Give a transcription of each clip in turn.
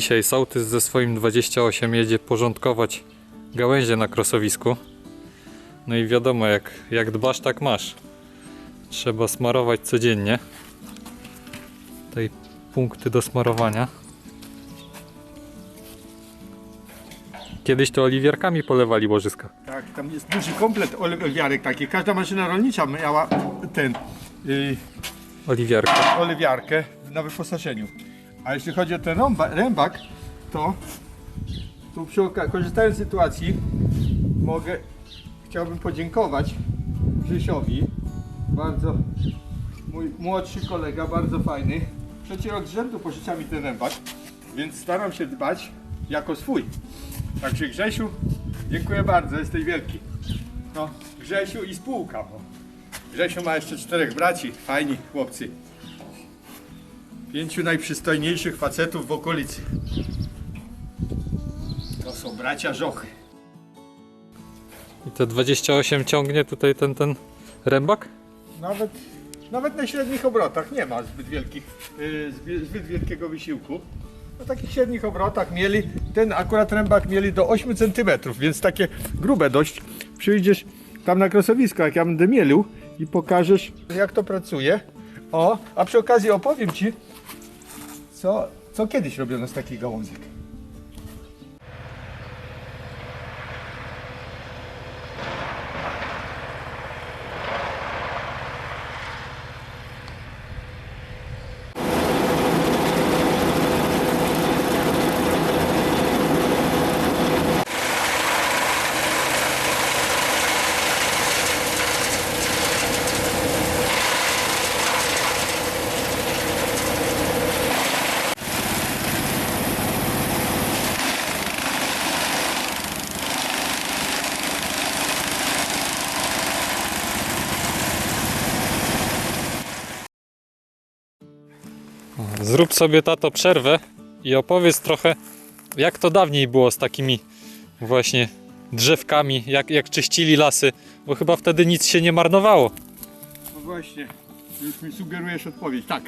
Dzisiaj sołtys ze swoim 28 jedzie porządkować gałęzie na krosowisku. No i wiadomo, jak, jak dbasz, tak masz. Trzeba smarować codziennie. Tutaj punkty do smarowania. Kiedyś to oliwierkami polewali łożyska. Tak, tam jest duży komplet olewiarek taki. Każda maszyna rolnicza miała ten y, Oliwierka. olewiarkę na wyposażeniu. A jeśli chodzi o ten rąba, rębak, to tu przy oka- korzystając z sytuacji mogę, chciałbym podziękować Grzesiowi, bardzo mój młodszy kolega, bardzo fajny. Trzeci rok z rzędu pożycza mi ten rębak, więc staram się dbać jako swój. Także Grzesiu, dziękuję bardzo, jesteś wielki. No, Grzesiu i spółka, bo Grzesiu ma jeszcze czterech braci, fajni chłopcy. Pięciu najprzystojniejszych facetów w okolicy. To są bracia Żochy. I te 28 ciągnie tutaj ten, ten rębak? Nawet, nawet na średnich obrotach nie ma zbyt, wielkich, yy, zbyt, zbyt wielkiego wysiłku. Na takich średnich obrotach mieli, ten akurat rębak mieli do 8 cm, więc takie grube dość. Przyjdziesz tam na krosowisko, jak ja będę mielił i pokażesz jak to pracuje. O, a przy okazji opowiem Ci, co, co kiedyś robiono z takich gałązek. Zrób sobie tato przerwę i opowiedz trochę, jak to dawniej było z takimi właśnie drzewkami, jak, jak czyścili lasy, bo chyba wtedy nic się nie marnowało. No właśnie, już mi sugerujesz odpowiedź. Tak,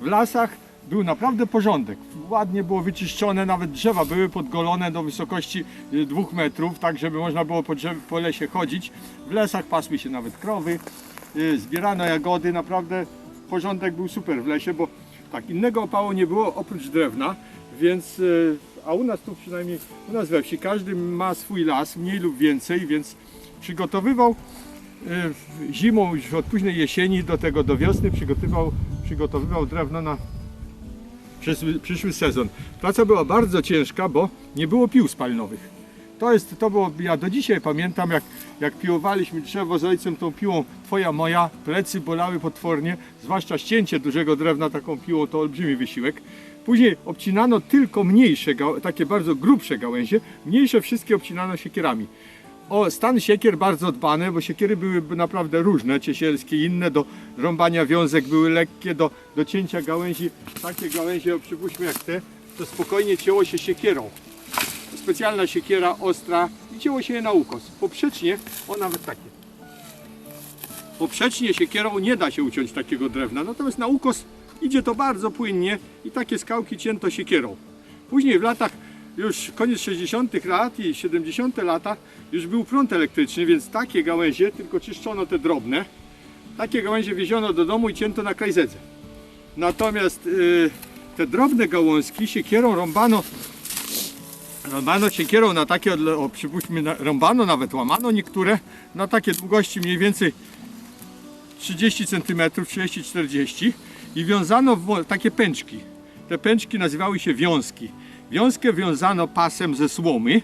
w lasach był naprawdę porządek. Ładnie było wyczyszczone, nawet drzewa były podgolone do wysokości y, dwóch metrów, tak żeby można było po, drzew, po lesie chodzić. W lesach pasły się nawet krowy, y, zbierano jagody, naprawdę porządek był super w lesie, bo tak, innego opału nie było oprócz drewna, więc y, a u nas tu przynajmniej, u nas we wsi każdy ma swój las, mniej lub więcej, więc przygotowywał y, zimą, już od późnej jesieni do tego do wiosny przygotowywał, przygotowywał drewno na przyszły, przyszły sezon. Praca była bardzo ciężka, bo nie było pił spalinowych. To jest, to było, ja do dzisiaj pamiętam jak, jak piłowaliśmy drzewo z ojcem tą piłą, twoja, moja, plecy bolały potwornie, zwłaszcza ścięcie dużego drewna taką piłą to olbrzymi wysiłek. Później obcinano tylko mniejsze, takie bardzo grubsze gałęzie, mniejsze wszystkie obcinano siekierami. O stan siekier bardzo dbane, bo siekiery były naprawdę różne, ciesielskie, inne do rąbania wiązek były lekkie, do, do cięcia gałęzi. Takie gałęzie, przypuśćmy jak te, to spokojnie cięło się siekierą. Specjalna siekiera ostra i cięło się je na ukos. Poprzecznie, o nawet takie. Poprzecznie siekierą nie da się uciąć takiego drewna, natomiast na ukos idzie to bardzo płynnie i takie skałki cięto siekierą. Później w latach już koniec 60. lat i 70. lata już był prąd elektryczny, więc takie gałęzie, tylko czyszczono te drobne, takie gałęzie wieziono do domu i cięto na krajzedze. Natomiast y, te drobne gałązki siekierą rąbano Rąbano siekierą na takie, o, przypuśćmy, rąbano, nawet łamano niektóre, na takie długości mniej więcej 30 cm, 30-40 i wiązano w takie pęczki. Te pęczki nazywały się wiązki. Wiązkę wiązano pasem ze słomy,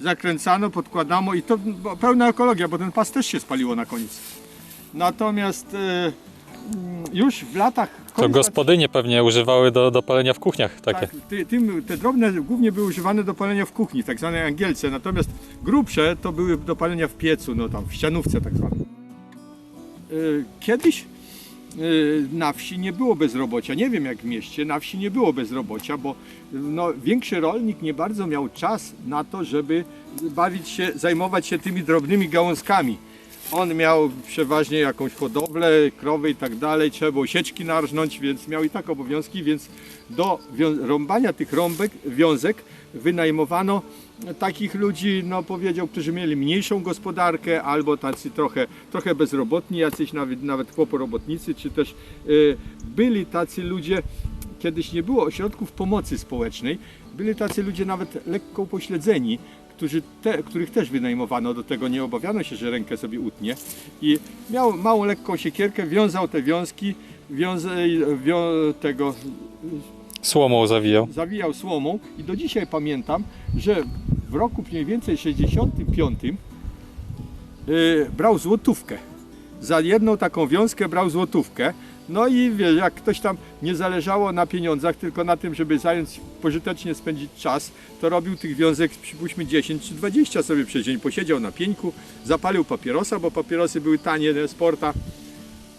zakręcano, podkładano i to pełna ekologia, bo ten pas też się spaliło na koniec. Natomiast e, już w latach... To gospodynie pewnie używały do, do palenia w kuchniach takie. tak, ty, tym, te drobne głównie były używane do palenia w kuchni, tak zwanej angielce, natomiast grubsze to były do palenia w piecu, no tam w ścianówce tak zwanej. Y, Kiedyś y, na wsi nie było bezrobocia, nie wiem jak w mieście, na wsi nie było bezrobocia, bo no, większy rolnik nie bardzo miał czas na to, żeby bawić się, zajmować się tymi drobnymi gałązkami. On miał przeważnie jakąś hodowlę, krowy i tak dalej, trzeba było sieczki narżnąć, więc miał i tak obowiązki, więc do rąbania tych rąbek, wiązek wynajmowano takich ludzi, no powiedział, którzy mieli mniejszą gospodarkę albo tacy trochę, trochę bezrobotni, jacyś nawet, nawet chłoporobotnicy, czy też y, byli tacy ludzie, kiedyś nie było ośrodków pomocy społecznej, byli tacy ludzie nawet lekko upośledzeni, którzy te, których też wynajmowano do tego, nie obawiano się, że rękę sobie utnie i miał małą lekką siekierkę, wiązał te wiązki, wiąza, wią, tego Słomą zawijał. zawijał słomą i do dzisiaj pamiętam, że w roku mniej więcej 65 yy, brał złotówkę. Za jedną taką wiązkę brał złotówkę. No i wie, jak ktoś tam nie zależało na pieniądzach, tylko na tym, żeby zająć, pożytecznie spędzić czas, to robił tych wiązek, przypuśćmy 10 czy 20 sobie przez dzień. Posiedział na pieńku, zapalił papierosa, bo papierosy były tanie, nie, sporta.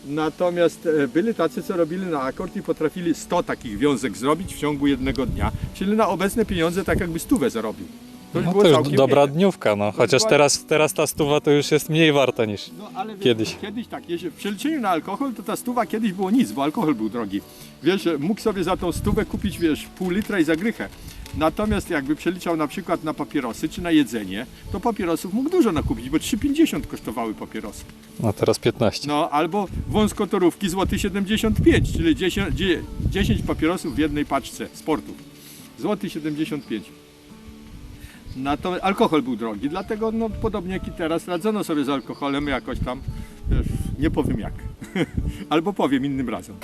Natomiast e, byli tacy, co robili na akord i potrafili 100 takich wiązek zrobić w ciągu jednego dnia, czyli na obecne pieniądze tak jakby stówę zarobił. To już No było to już dobra nieźle. dniówka, no. Chociaż teraz, teraz ta stuwa to już jest mniej warta niż... No ale wiesz, Kiedyś. Kiedyś tak, jeśli w przeliczeniu na alkohol, to ta stuwa kiedyś było nic, bo alkohol był drogi. Wiesz, że mógł sobie za tą stówę kupić, wiesz, pół litra i zagrychę. Natomiast jakby przeliczał na przykład na papierosy czy na jedzenie, to papierosów mógł dużo nakupić, bo 3,50 kosztowały papierosy. No teraz 15. No albo wąskotorówki złoty 75, czyli 10, dzie- 10 papierosów w jednej paczce sportów. Złoty 75. Natomiast alkohol był drogi, dlatego no, podobnie jak i teraz radzono sobie z alkoholem jakoś tam, nie powiem jak. Albo powiem innym razem.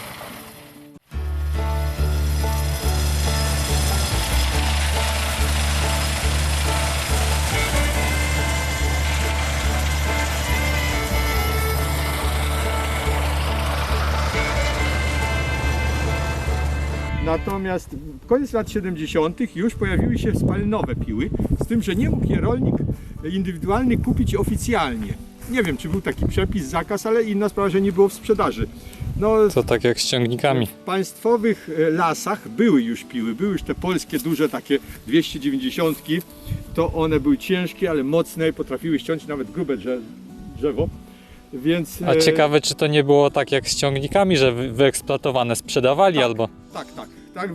Natomiast w koniec lat 70. już pojawiły się spalinowe piły, z tym, że nie mógł je rolnik indywidualny kupić oficjalnie. Nie wiem, czy był taki przepis, zakaz, ale inna sprawa, że nie było w sprzedaży. No, To tak jak z ciągnikami. w państwowych e, lasach były już piły, były już te polskie duże takie 290, to one były ciężkie, ale mocne, potrafiły ściąć nawet grube drze- drzewo. Więc, A e, ciekawe, czy to nie było tak jak z ciągnikami, że wy- wyeksploatowane sprzedawali Tak. albo... Tak, tak. Tak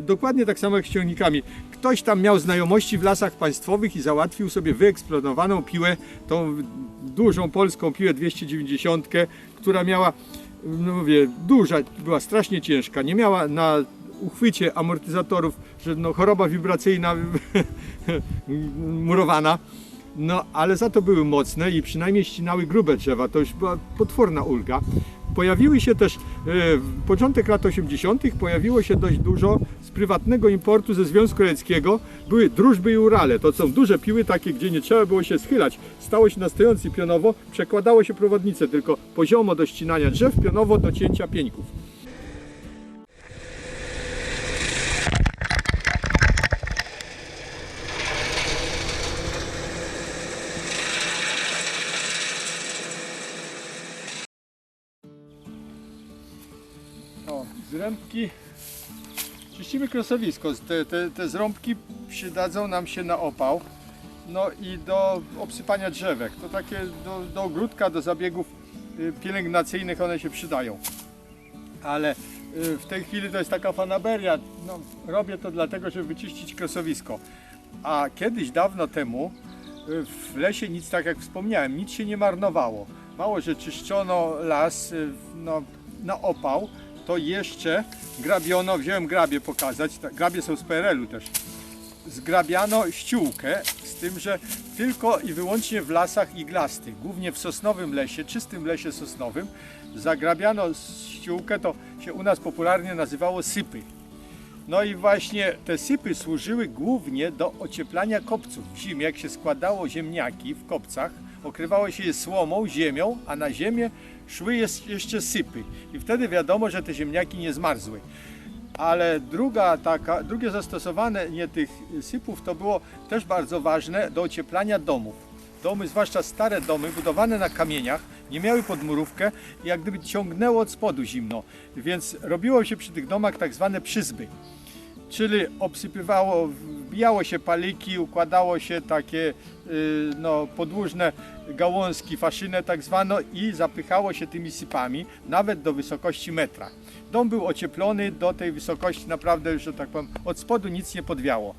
dokładnie tak samo jak z ciągnikami. Ktoś tam miał znajomości w lasach państwowych i załatwił sobie wyeksplodowaną piłę, tą dużą polską piłę 290, która miała, no mówię, duża, była strasznie ciężka, nie miała na uchwycie amortyzatorów, że no, choroba wibracyjna murowana. No, ale za to były mocne i przynajmniej ścinały grube drzewa. To już była potworna ulga. Pojawiły się też, e, w początek lat 80. pojawiło się dość dużo z prywatnego importu ze Związku Radzieckiego. Były drużby i Urale. To są duże piły takie, gdzie nie trzeba było się schylać. Stało się na stojący pionowo, przekładało się prowadnicę tylko poziomo do ścinania drzew, pionowo do cięcia pieńków. Zrębki. Czyścimy krosowisko. Te, te, te zrąbki przydadzą nam się na opał. No i do obsypania drzewek. To takie do, do ogródka, do zabiegów y, pielęgnacyjnych one się przydają. Ale y, w tej chwili to jest taka fanaberia. No, robię to dlatego, żeby wyczyścić krosowisko. A kiedyś, dawno temu, y, w lesie nic, tak jak wspomniałem, nic się nie marnowało. Mało, że czyszczono las no, na opał, to jeszcze grabiono, wziąłem grabie pokazać, grabie są z PRL-u też, zgrabiano ściółkę, z tym, że tylko i wyłącznie w lasach iglastych, głównie w sosnowym lesie, czystym lesie sosnowym, zagrabiano ściółkę, to się u nas popularnie nazywało sypy. No i właśnie te sypy służyły głównie do ocieplania kopców. W zimie, jak się składało ziemniaki w kopcach, okrywało się je słomą, ziemią, a na ziemię szły jeszcze sypy. I wtedy wiadomo, że te ziemniaki nie zmarzły. Ale druga taka, drugie zastosowanie tych sypów to było też bardzo ważne do ocieplania domów. Domy, zwłaszcza stare domy, budowane na kamieniach, nie miały podmurówkę i jak gdyby ciągnęło od spodu zimno. Więc robiło się przy tych domach tak zwane przyzby. Czyli obsypywało, wbijało się paliki, układało się takie y, no, podłużne gałązki, faszynę tak zwaną i zapychało się tymi sypami nawet do wysokości metra. Dom był ocieplony do tej wysokości naprawdę, że tak powiem, od spodu nic nie podwiało.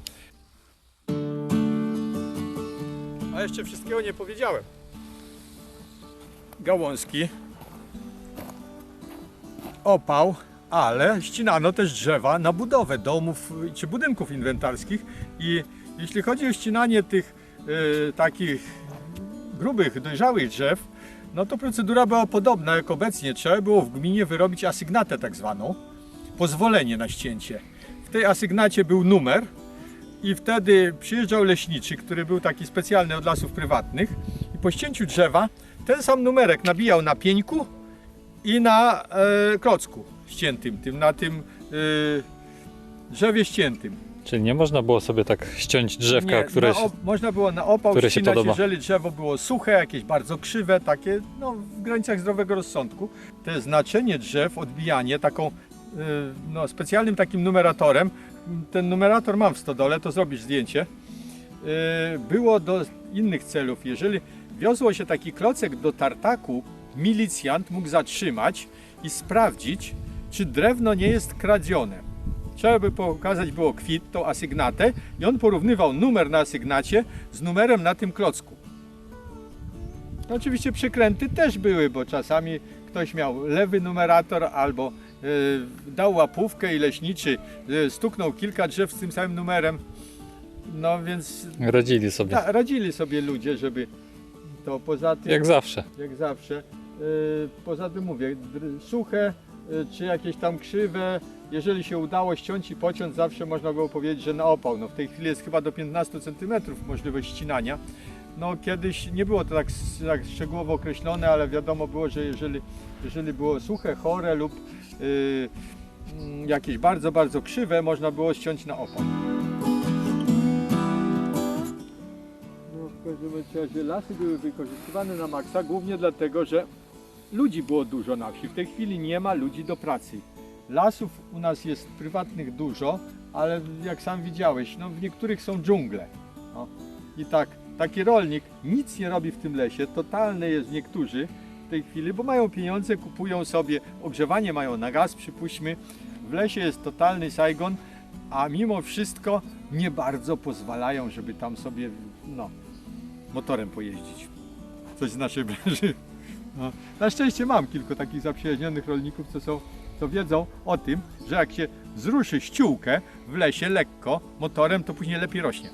A jeszcze wszystkiego nie powiedziałem. Gałązki, opał, ale ścinano też drzewa na budowę domów czy budynków inwentarskich i jeśli chodzi o ścinanie tych y, takich grubych, dojrzałych drzew, no to procedura była podobna jak obecnie. Trzeba było w gminie wyrobić asygnatę tak zwaną, pozwolenie na ścięcie. W tej asygnacie był numer i wtedy przyjeżdżał leśniczy, który był taki specjalny od lasów prywatnych i po ścięciu drzewa ten sam numerek nabijał na pieńku i na e, klocku ściętym, tym, na tym e, drzewie ściętym. Czyli nie można było sobie tak ściąć drzewka, które... na op- można było na opał które się ścinać, podoba. jeżeli drzewo było suche, jakieś bardzo krzywe, takie no, w granicach zdrowego rozsądku. To znaczenie drzew, odbijanie taką y, no, specjalnym takim numeratorem, ten numerator mam w stodole, to zrobisz zdjęcie, y, było do innych celów. Jeżeli wiozło się taki klocek do tartaku, milicjant mógł zatrzymać i sprawdzić, czy drewno nie jest kradzione. Trzeba by pokazać było kwit, tą asygnatę i on porównywał numer na asygnacie z numerem na tym klocku. No oczywiście przekręty też były, bo czasami ktoś miał lewy numerator albo y, dał łapówkę i leśniczy y, stuknął kilka drzew z tym samym numerem. No więc Radzili sobie. ta, radzili sobie ludzie, żeby to poza tym Jak zawsze. jak zawsze. Yy, Poza tym mówię, suche yy, czy jakieś tam krzywe, jeżeli się udało ściąć i pociąć, zawsze można było powiedzieć, że na opał. No w tej chwili jest chyba do 15 cm możliwość ścinania. No kiedyś nie było to tak, tak szczegółowo określone, ale wiadomo było, że jeżeli, jeżeli było suche, chore lub yy, jakieś bardzo, bardzo krzywe, można było ściąć na opał. No, w każdym razie lasy były wykorzystywane na maksa głównie dlatego, że ludzi było dużo na wsi. W tej chwili nie ma ludzi do pracy. Lasów u nas jest prywatnych dużo, ale jak sam widziałeś, no w niektórych są dżungle. No. I tak, taki rolnik nic nie robi w tym lesie, totalny jest niektórzy w tej chwili, bo mają pieniądze, kupują sobie ogrzewanie, mają na gaz, przypuśćmy. W lesie jest totalny Saigon, a mimo wszystko nie bardzo pozwalają, żeby tam sobie, no, motorem pojeździć. Coś z naszej branży. No. Na szczęście mam kilku takich zaprzyjaźnionych rolników, co, są, co wiedzą o tym, że jak się zruszy ściółkę w lesie lekko motorem, to później lepiej rośnie.